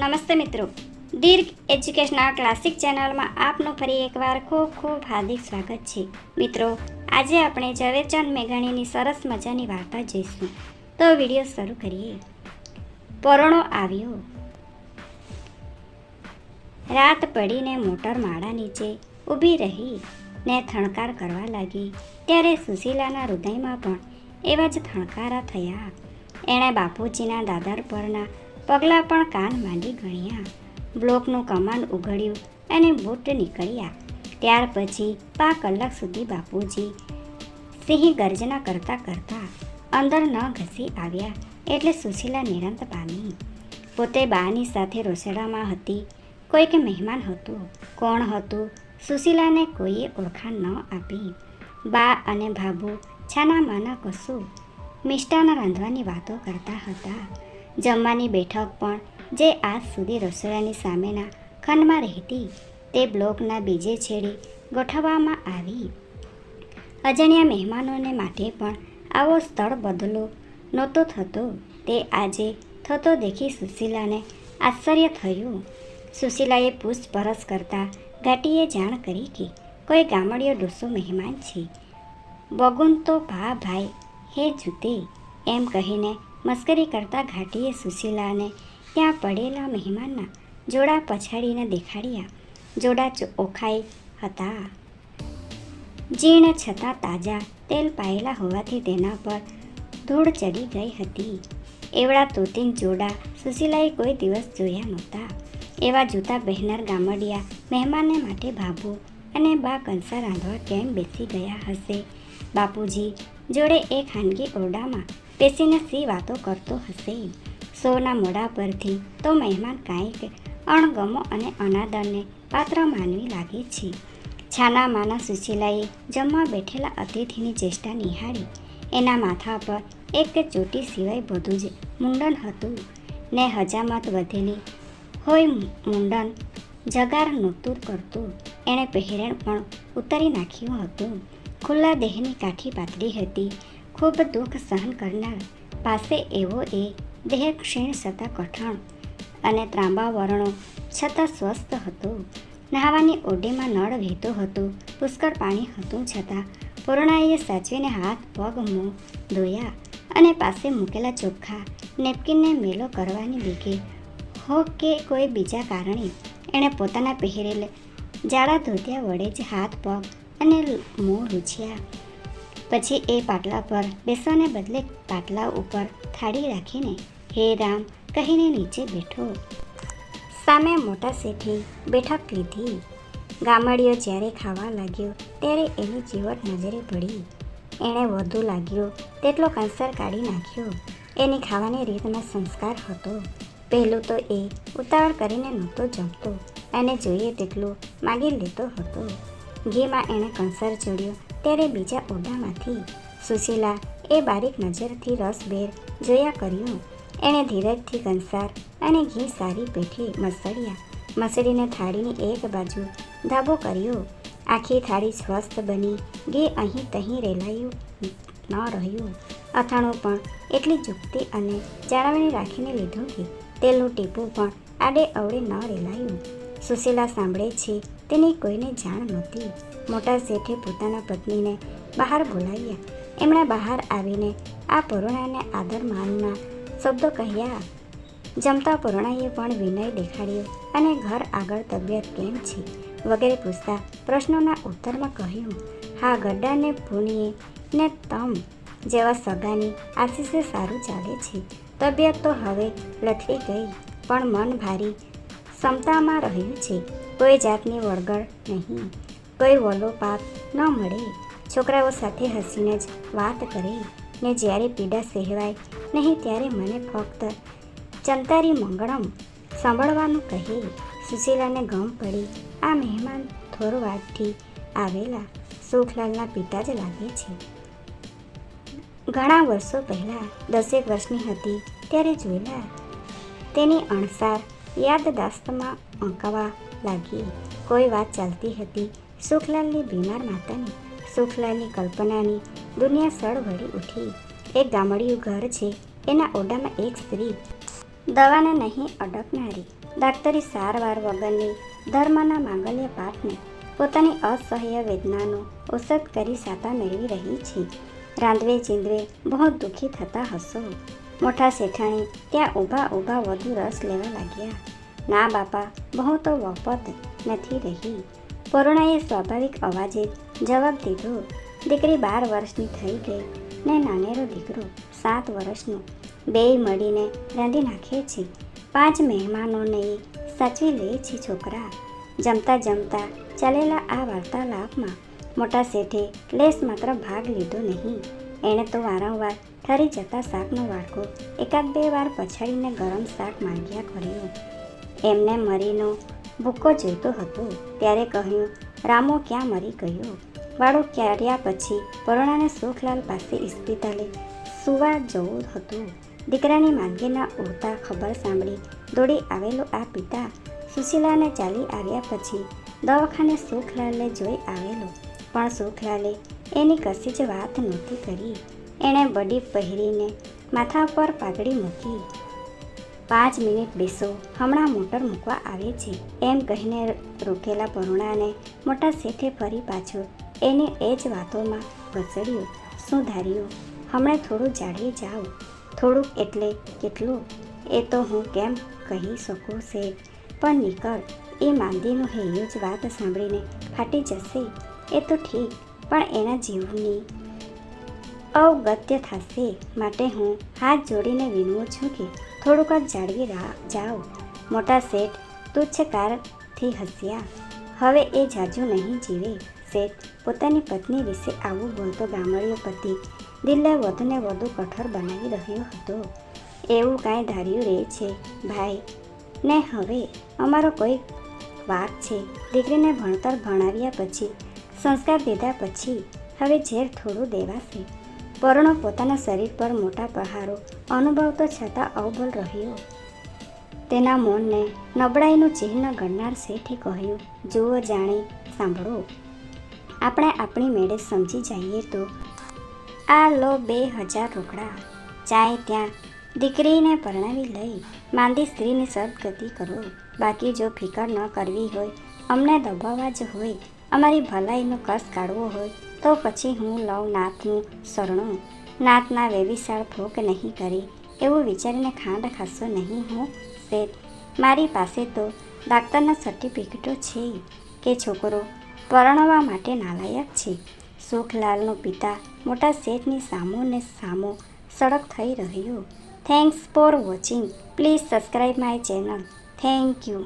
નમસ્તે મિત્રો. દીર્ઘ educational classic ચેનલમાં આપનું ફરી એકવાર ખૂબ ખૂબ હાર્દિક સ્વાગત છે. મિત્રો, આજે આપણે ઝવેરચંદ મેઘાણીની સરસ મજાની વાર્તા જોઈશું. તો વીડિયો શરૂ કરીએ. પરણો આવ્યો. રાત પડીને મોટર માળા નીચે ઊભી રહી, ને થણકાર કરવા લાગી. ત્યારે સુશીલાના હૃદયમાં પણ એવા જ થણકારા થયા. એણે બાપુજીના દાદર પરના પગલાં પણ કાન માંડી ગણ્યા. બ્લોકનું કમાન ઉઘડ્યું અને બૂટ નીકળ્યા. ત્યાર પછી પા કલાક સુધી બાપુજી સિંહ ગર્જના કરતા કરતા અંદર ન ઘસી આવ્યા એટલે સુશીલા નિરંત પામી. પોતે બાની સાથે રસોડામાં હતી. કોઈક મહેમાન હતું. કોણ હતું? સુશીલાને કોઈએ ઓળખાણ ન આપી. બા અને ભાભુ છાના માના કશું મિષ્ટાન રાંધવાની વાતો કરતા હતા. જમવાની બેઠક પણ જે આજ સુધી રસોડાની સામેના ખંડમાં રહેતી તે બ્લોકના બીજે છેડે ગોઠવવામાં આવી. અજાણ્યા મહેમાનોને માટે પણ આવો સ્થળ બદલો નહોતો થતો. તે આજે થતો દેખી સુશીલાને આશ્ચર્ય થયું. સુશીલાએ પૂછપરછ કરતા ઘાટીએ જાણ કરી કે કોઈ ગામડિયો ડોસો મહેમાન છે. બગુન તો ભા ભાઈ હે જૂતે એમ કહીને મસ્કરી કરતા ઘાટીએ સુશીલાને ત્યાં પડેલા મહેમાનના જોડા પછાડીને દેખાડ્યા. જોડા ઓખાઈ હતા. જીર્ણ છતાં તાજા તેલ પાયેલા હોવાથી તેના પર ધૂળ ચડી ગઈ હતી. એવડા તોતિંગ જોડા સુશીલાએ કોઈ દિવસ જોયા નહોતા. એવા જૂતા બહેનર ગામડિયા મહેમાનને માટે ભાભુ અને બા કંસા રાંધવા કેમ બેસી ગયા હશે? બાપુજી, જોડે એ ખાનગી ઓરડામાં બેસીને સી વાતો કરતો હશે સોના મોડા પરથી તો મહેમાન કાંઈક અણગમો અને અનાદરને પાત્ર માનવી લાગે છે. છાના માના સુશીલાએ જમવા બેઠેલા અતિથિની ચેષ્ટા નિહાળી. એના માથા પર એક ચોટી સિવાય બધું જ મુંડન હતું. ને હજામત વધેલી હોય મુંડન જગાર નોતુર કરતું. એણે પહેરણ પણ ઉતારી નાખ્યું હતું. ખુલ્લા દેહની કાઠી પાતળી હતી. ખૂબ દુઃખ સહન કરનાર પાસે એવો એ દેહ ક્ષીણ છતાં કઠણ અને ત્રાંબા વર્ણો છતાં સ્વસ્થ હતો. નહાવાની ઓડીમાં નળ વહેતો હતો. પુષ્કળ પાણી હતું છતાં પૂર્ણાએ સાચવીને હાથ, પગ, મોં ધોયા અને પાસે મૂકેલા ચોખ્ખા, નેપકિનને મેલો કરવાની બીકે. હો કે કોઈ બીજા કારણે એણે પોતાના પહેરેલ જાડા ધોતિયા વડે જ હાથ, પગ અને મોં લૂછ્યા પછી એ પાટલા પર બેસવાને બદલે પાટલા ઉપર થાળી રાખીને હે રામ કહીને નીચે બેઠો. સામે મોટા શેઠે બેઠક લીધી. ગામડીઓ જ્યારે ખાવા લાગ્યો ત્યારે એની ચીવટ નજરે પડી. એણે વધુ લાગ્યો તેટલો કંસર કાઢી નાખ્યો. એની ખાવાની રીતમાં સંસ્કાર હતો. પહેલું તો એ ઉતાવળ કરીને નહોતો જમતો. એને જોઈએ તેટલું માગી લેતો હતો. ઘીમાં એણે કંસર ચડ્યો ત્યારે બીજા ઓરડામાંથી સુશીલા એ બારીક નજરથી રસભેર જોયા કર્યું. એણે ધીરજથી કંસાર અને ઘી સારી પેઠે મસળ્યા. મસળીને થાળીની એક બાજુ ધાબો કર્યો. આખી થાળી સ્વસ્થ બની ઘી અહીં તહીં રેલાયું ન રહ્યું. અથાણું પણ એટલી ચૂકતી અને જાળવણી રાખીને લીધું કે તેલનું ટીપું પણ આડે અવળે ન રેલાયું. સુશીલા સાંભળે છે તેની કોઈને જાણ નહોતી. મોટા શેઠે પોતાના પત્નીને બહાર બોલાવ્યા. એમણે બહાર આવીને આ પરુણાને આદર માનના શબ્દો કહ્યા. જમતા પરુણાએ પણ વિનય દેખાડ્યો અને ઘર આગળ તબિયત કેમ છે? વગેરે પૂછતા પ્રશ્નોના ઉત્તરમાં કહ્યું, હા ગડ્ડાને ભૂનીએ ને તમ જેવા સગાની આશીષે સારું ચાલે છે. તબિયત તો હવે લથડી ગઈ, પણ મન ભારી ક્ષમતામાં રહ્યું છે. કોઈ જાતની વળગડ નહીં. કોઈ વોલો પાપ ન મળે. છોકરાઓ સાથે હસીને જ વાત કરે ને જ્યારે પીડા સહેવાય નહીં ત્યારે મને ફક્ત ચંતારી મંગળમ સાંભળવાનું કહે. સુશીલાને ગમ પડી. આ મહેમાન થોરવાડથી આવેલા સુખલાલના પિતા જ લાગે છે. ઘણા વર્ષો પહેલાં દસેક વર્ષની હતી ત્યારે જોયેલા તેની અણસાર યાદદાસ્તમાં અંકાવા લાગી. કોઈ વાત ચાલતી હતી. સુખલાલની બીમાર માતાની, સુખલાલની કલ્પનાની દુનિયા સળ વળી ઉઠી. એક ગામડિયું ઘર છે. એના ઓરડામાં એક સ્ત્રી. દવાને નહીં અડકનારી ડાક્ટરી સારવાર વગરની ધર્મના માંગલ્ય પાઠને પોતાની અસહ્ય વેદનાનો ઔષધ કરી સાતા મેળવી રહી છે. રાંધવે ચીંધવે બહુ દુઃખી થતા હશો. મોટા શેઠાણી, ત્યાં ઊભા ઊભા વધુ રસ લેવા લાગ્યા. ના બાપા બહુ તો વફત નથી રહી. પરુણાએ સ્વાભાવિક અવાજે જવાબ દીધો, દીકરી બાર વર્ષની થઈ ગઈ ને નાનેરો દીકરો સાત વર્ષનો. બેય મળીને રાંધી નાખે છે. પાંચ મહેમાનોને સાચવી લે છે છોકરા. જમતા જમતા ચાલેલા આ વાર્તાલાપમાં મોટા શેઠે લેસ માત્ર ભાગ લીધો નહીં. એણે તો વારંવાર ઠરી જતા શાકનો વાડકો એકાદ બે વાર પછાડીને ગરમ શાક માંગ્યા કર્યો. એમને મરીનો ભૂકો જોઈતો હતો ત્યારે કહ્યું, રામો ક્યાં મરી ગયો? વાળો ક્યાર્યા પછી પરોણાને સુખલાલ પાસે ઇસ્પિતાલે સુવા જવું હતું. દીકરાની માંગીના ઉડતા ખબર સાંભળી દોડી આવેલો આ પિતા સુશીલાને ચાલી આવ્યા પછી દવાખાને સુખલાલને જોઈ આવેલો. પણ સુખલાલે એની કશી જ વાત નહોતી કરી. એણે બડી પહેરીને માથા પર પાઘડી મૂકી. પાંચ મિનિટ બેસો, હમણાં મોટર મૂકવા આવે છે. એમ કહીને રોકેલા પરુણાને મોટા શેઠે ફરી પાછો. એને એ જ વાતોમાં ઘસડ્યું શું ધાર્યું હમણાં થોડું જાળવી જાઓ. થોડુંક એટલે કેટલું? એ તો હું કેમ કહી શકું, શેઠ? પણ નીકળ એ માંદીનું હૈયું જ વાત સાંભળીને ફાટી જશે. એ તો ઠીક, પણ એના જીવની અવગત્ય થશે. માટે હું હાથ જોડીને વિનવું છું કે થોડુંક જ જાળવી જાઓ. મોટા શેઠ, તુચ્છ કારથી હસ્યા. હવે એ જાજુ નહીં જીવે. શેઠ, પોતાની પત્ની વિશે આવું બોલતો ગામડિયો પતિ દિલને વધુને વધુ કઠોર બનાવી રહ્યો હતો. એવું કાંઈ ધાર્યું રહે છે, ભાઈ. ને હવે અમારો કોઈ વાક છે. દીકરીને ભણતર ભણાવ્યા પછી, સંસ્કાર દીધા પછી, હવે ઝેર થોડું દેવાશે. પરુણો પોતાના શરીર પર મોટા પ્રહારો અનુભવતો છતાં અવબલ રહ્યો. તેના મૌનને નબળાઈનું ચિહ્ન ગણનાર શેઠે કહ્યું, જુઓ જાણે, સાંભળો. આપણે આપણી મેળે સમજી જઈએ તો. આ લો બે હજાર રોકડા. ચાય ત્યાં. દીકરીને પરણાવી લઈ માંદી સ્ત્રીની સદગતિ કરો. બાકી જો ફિકર ન કરવી હોય, અમને દબાવવા જ હોય, અમારી ભલાઈનો કસ કાઢવો હોય તો પછી હું લઉં નાથનું શરણું. નાથના વેવિશાળ ભોગ નહીં કરી, એવું વિચારીને ખાંડ ખાશો નહીં હું, શેઠ. મારી પાસે તો ડાક્ટરના સર્ટિફિકેટો છે કે છોકરો પરણવા માટે નાલાયક છે. સુખલાલનો પિતા મોટા શેઠની સામો ને સામો સડક થઈ રહ્યો. Thanks for watching please subscribe my channel thank you